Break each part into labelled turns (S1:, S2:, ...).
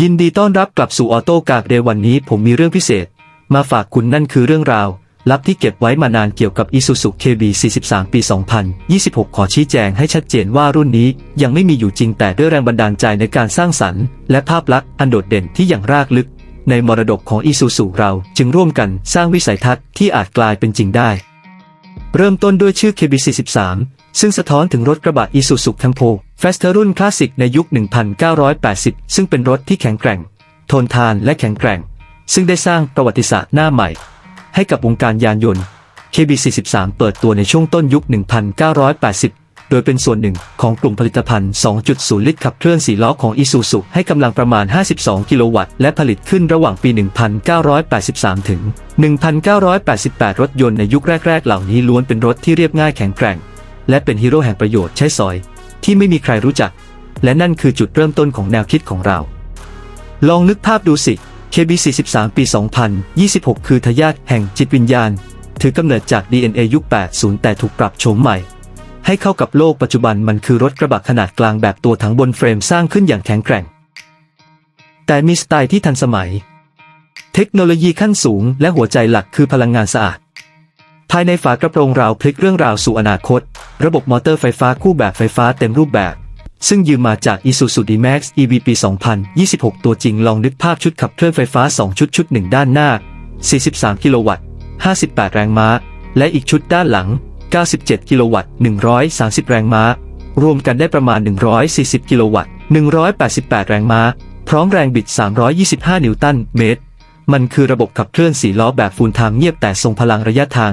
S1: ยินดีต้อนรับกลับสู่ออโต้กากเดย์วันนี้ผมมีเรื่องพิเศษ มาฝากคุณนั่นคือเรื่องราว ลับที่เก็บไว้มานานเกี่ยวกับ Isuzu KB 43 ปี 2026 ขอชี้แจงให้ชัดเจนว่ารุ่นนี้ยังไม่มีอยู่จริงแต่ด้วยแรงบันดาลใจในการสร้างสรรค์ และภาพลักษณ์อันโดดเด่นที่อย่างรากลึก ในมรดกของ Isuzu เราจึงร่วมกันสร้างวิสัยทัศน์ที่อาจกลายเป็นจริงได้ เริ่มต้นด้วยชื่อ KB43 ซึ่งสะท้อนถึงรถกระบะ Isuzu Campo Faster รุ่นคลาสสิกในยุค 1980 ซึ่งเป็นรถที่แข็งแกร่ง ทนทานและแข็งแกร่ง ซึ่งได้สร้างประวัติศาสตร์หน้าใหม่ ให้กับวงการยานยนต์ KB43 เปิดตัวในช่วงต้นยุค 1980 โดยเป็นส่วนหนึ่งของกลุ่มผลิตภัณฑ์ 2.0 ลิตรขับเคลื่อน4ล้อของ Isuzu ให้กำลังประมาณ 52 กิโลวัตต์ และผลิตขึ้นระหว่างปี 1983 ถึง 1988 รถยนต์ในยุคแรก ๆ เหล่านี้ล้วนเป็นรถที่เรียบง่ายแข็งแกร่ง และเป็นฮีโร่แห่งประโยชน์ใช้สอย ที่ไม่มีใครรู้จัก และนั่นคือจุดเริ่มต้นของแนวคิดของเรา ลองนึกภาพดูสิ KB43 ปี 2026 คือทายาทแห่งจิตวิญญาณ ถือกำเนิดจาก DNA ยุค 80 แต่ถูกปรับโฉมใหม่ ให้เข้ากับโลกปัจจุบันมันคือรถกระบะขนาดกลางแบบตัวถังบนเฟรมสร้างขึ้นอย่างแข็งแกร่ง แต่มีสไตล์ที่ทันสมัย เทคโนโลยีขั้นสูงและหัวใจหลักคือพลังงานสะอาด ภายในฝากระโปรงราวพลิกเรื่องราวสู่อนาคต ระบบมอเตอร์ไฟฟ้าคู่แบบไฟฟ้าเต็มรูปแบบ ซึ่งยืมมาจาก Isuzu D-Max EV ปี 2026 ตัวจริงลองนึกภาพชุดขับเคลื่อนไฟฟ้า 2 ชุดชุดหนึ่งด้านหน้า 43 กิโลวัตต์ 58 แรงม้า และอีกชุดด้านหลัง 97 กิโลวัตต์ 130 แรงม้า รวมกันได้ประมาณ 140 กิโลวัตต์ 188 แรงม้า พร้อมแรงบิด 325 นิวตันเมตร มันคือระบบขับเคลื่อนสีล้อแบบฟูลไทม์เงียบแต่ทรงพลังระยะทาง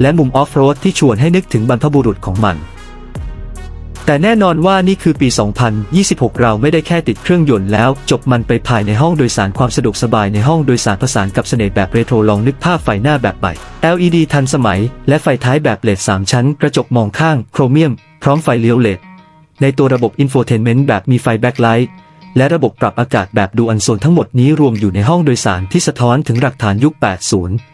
S1: และมุมออฟโรดที่ชวนให้นึกถึงบรรพบุรุษของมัน แต่แน่นอนว่านี่คือปี 2026 เราไม่ได้แค่ติดเครื่องยนต์แล้ว จบมันไปภายในห้องโดยสารความสะดวกสบายในห้องโดยสารผสานกับเสน่ห์แบบเรโทรลองนึกภาพไฟหน้าแบบใหม่ LED ทันสมัย และไฟท้ายแบบเลด3ชั้น กระจกมองข้าง โครเมียม พร้อมไฟเลี้ยวเลดในตัวระบบอินโฟเทนเมนต์แบบมีไฟแบ็คไลท์และระบบปรับอากาศแบบดูอันโซนทั้งหมดนี้รวมอยู่ในห้องโดยสารที่สะท้อนถึงหลักฐานยุค 80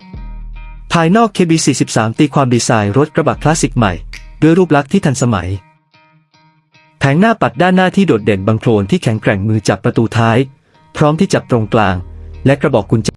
S1: ภายนอก KB43 ตีความดีไซน์รถกระบะคลาสสิกใหม่ ด้วยรูปลักษณ์ที่ทันสมัย แผงหน้าปัดด้านหน้าที่โดดเด่นบางโคลนที่แข็งแกร่งมือจับประตูท้าย พร้อมที่จับตรงกลาง และกระบอกกุญแจ